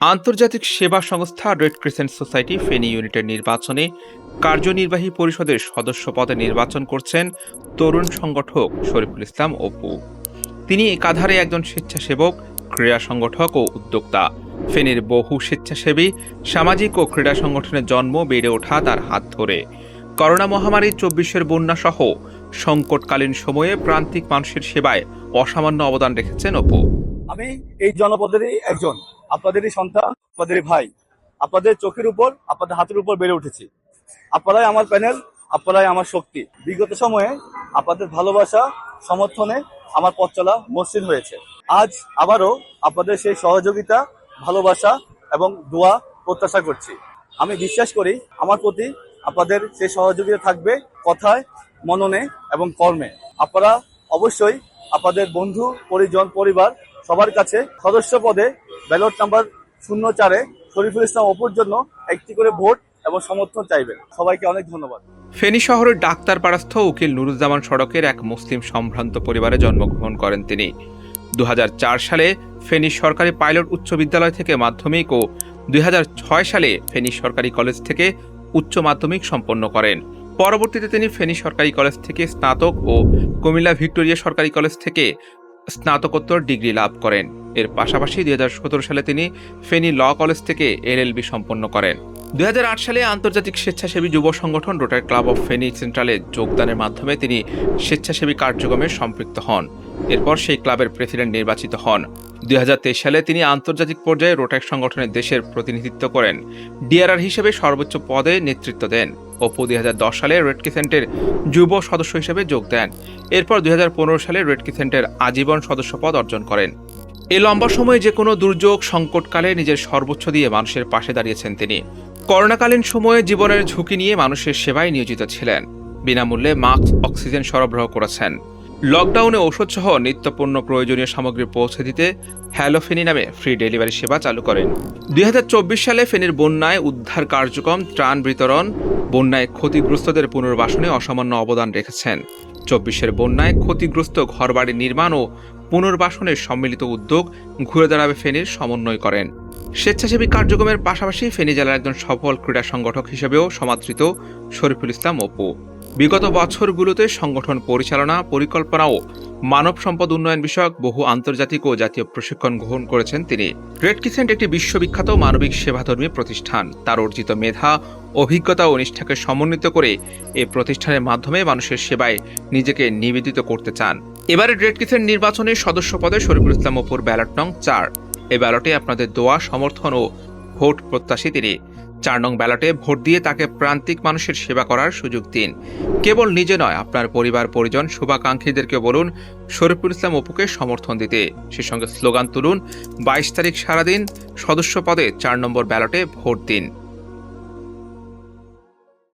আন্তর্জাতিক সেবা সংস্থা রেড ক্রিসেন্ট সোসাইটি ফেনী ইউনিটের নির্বাচনে কার্যনির্বাহী পরিষদের সদস্য পদে নির্বাচন করছেন তরুণ সংগঠক শরীফুল ইসলাম অপু। তিনি একাধারে একজন স্বেচ্ছাসেবক, ক্রীড়া সংগঠক ও উদ্যোক্তা। ফেনীর বহু স্বেচ্ছাসেবী, সামাজিক ও ক্রীড়া সংগঠনের জন্ম বেড়ে ওঠা তার হাত ধরে। করোনা মহামারী চব্বিশের বন্যা সহ সংকটকালীন সময়ে প্রান্তিক মানুষের সেবায় অসামান্য অবদান রেখেছেন অপু। আমি এই জনপদেরই একজন। আপনাদেরই সন্তান, আপনাদেরই ভাই। আপনাদের চোখের উপর, আপনাদের হাতের উপর বেড়ে উঠেছি। আপনারাই আমার প্যানেল, আপনারাই আমার শক্তি। বিগত সময়ে আপনাদের ভালোবাসা, সমর্থনে আমার পথ চলা মসৃণ হয়েছে। আজ আবারও আপনাদের সেই সহযোগিতা, ভালোবাসা এবং দোয়া প্রত্যাশা করছি। আমি বিশ্বাস করি আমার প্রতি আপনাদের সেই সহযোগিতা থাকবে কথায়, মননে এবং কর্মে। আপনারা অবশ্যই আপনাদের বন্ধু, পরিজন, পরিবার সবার কাছে সদস্য পদে ব্যালট নাম্বার শূন্য চারে শরীফুল ইসলাম অপুর জন্য একটি করে ভোট এবং সমর্থন চাইবেন। সবাইকে অনেক ধন্যবাদ। ফেনী শহরের ডাক্তারপাড়াস্থ উকিল নুরুজ্জামান সড়কের এক মুসলিম সম্ভ্রান্ত পরিবারে জন্মগ্রহণ করেন তিনি। দু হাজার চার সালে ফেনী সরকারি পাইলট উচ্চ বিদ্যালয় থেকে মাধ্যমিক ও দুই হাজার ছয় সালে ফেনী সরকারি কলেজ থেকে উচ্চ মাধ্যমিক সম্পন্ন করেন। পরবর্তীতে তিনি ফেনী সরকারি কলেজ থেকে স্নাতক ও কুমিল্লা ভিক্টোরিয়া সরকারি কলেজ থেকে স্নাতকোত্তর ডিগ্রি লাভ করেন। এর পাশাপাশি দুই হাজার সতেরো সালে তিনি ফেনী ল কলেজ থেকে এলএলবি সম্পন্ন করেন। দুই হাজার আট সালে আন্তর্জাতিক স্বেচ্ছাসেবী যুব সংগঠন রোটার ক্লাব অফ ফেনী সেন্ট্রালে যোগদানের মাধ্যমে তিনি স্বেচ্ছাসেবী কার্যক্রমে সম্পৃক্ত হন। এরপর সেই ক্লাবের প্রেসিডেন্ট নির্বাচিত হন। দুই সালে তিনি আন্তর্জাতিক পর্যায়ে রোটাক সংগঠনের দেশের প্রতিনিধিত্ব করেন। ডিআরআর হিসেবে সর্বোচ্চ পদে নেতৃত্ব দেন অপু দুই সালে রেড ক্রিসেন্টের যুব সদস্য হিসেবে যোগ দেন। এরপর দুই হাজার পনেরো সালে রেড ক্রিসেন্টের আজীবন সদস্য পদ অর্জন করেন। এই লম্বা সময়ে যে কোনো দুর্যোগ সংকটকালে নিজের সর্বোচ্চ দিয়ে মানুষের পাশে দাঁড়িয়েছেন তিনি। করোনাকালীন সময়ে জীবনের ঝুঁকি নিয়ে মানুষের সেবায় নিয়োজিত ছিলেন। বিনামূল্যে মাস্ক, অক্সিজেন সরবরাহ করেছেন। লকডাউনে ঔষধসহ নিত্যপণ্য প্রয়োজনীয় সামগ্রী পৌঁছে দিতে হ্যালো ফেনী নামে ফ্রি ডেলিভারি সেবা চালু করেন। দুই হাজার চব্বিশ সালে ফেনীর বন্যায় উদ্ধার কার্যক্রম, ত্রাণ বিতরণ, বন্যায় ক্ষতিগ্রস্তদের পুনর্বাসনে অসামান্য অবদান রেখেছেন। চব্বিশের বন্যায় ক্ষতিগ্রস্ত ঘরবাড়ি নির্মাণ ও পুনর্বাসনের সম্মিলিত উদ্যোগ ঘুরে দাঁড়াবে ফেনীর সমন্বয় করেন। স্বেচ্ছাসেবী কার্যক্রমের পাশাপাশি ফেনী জেলার একজন সফল ক্রীড়া সংগঠক হিসেবেও সমাদৃত শরীফুল ইসলাম অপু। বিগত বছরগুলোতে সংগঠন পরিচালনা, পরিকল্পনা ও মানব সম্পদ উন্নয়ন বিষয়ক বহু আন্তর্জাতিক ও জাতীয় প্রশিক্ষণ গ্রহণ করেছেন তিনি। রেড কিসেন্ট একটি বিশ্ববিখ্যাত মানবিক সেবাধর্মী প্রতিষ্ঠান। তার অর্জিত মেধা, অভিজ্ঞতা ও নিষ্ঠাকে সমন্বিত করে এই প্রতিষ্ঠানের মাধ্যমে মানুষের সেবায় নিজেকে নিবেদিত করতে চান। এবারে রেড ক্রিসেন্ট নির্বাচনে সদস্য পদে শরীফুল ইসলাম অপুর ব্যালট নং চার। এ ব্যালটে আপনাদের দোয়া, সমর্থন ও ভোট প্রত্যাশী তিনি। চার নং ব্যালটে ভোট দিয়ে তাকে প্রান্তিক মানুষের সেবা করার সুযোগ দিন। কেবল নিজে নয়, আপনার পরিবার, পরিজন, শুভাকাঙ্ক্ষীদেরকে বলুন, শরীফুল ইসলাম অপুকে সমর্থন দিতে। সে সঙ্গে স্লোগান তুলুন, বাইশ তারিখ সারাদিন সদস্য পদে চার নম্বর ব্যালটে ভোট দিন।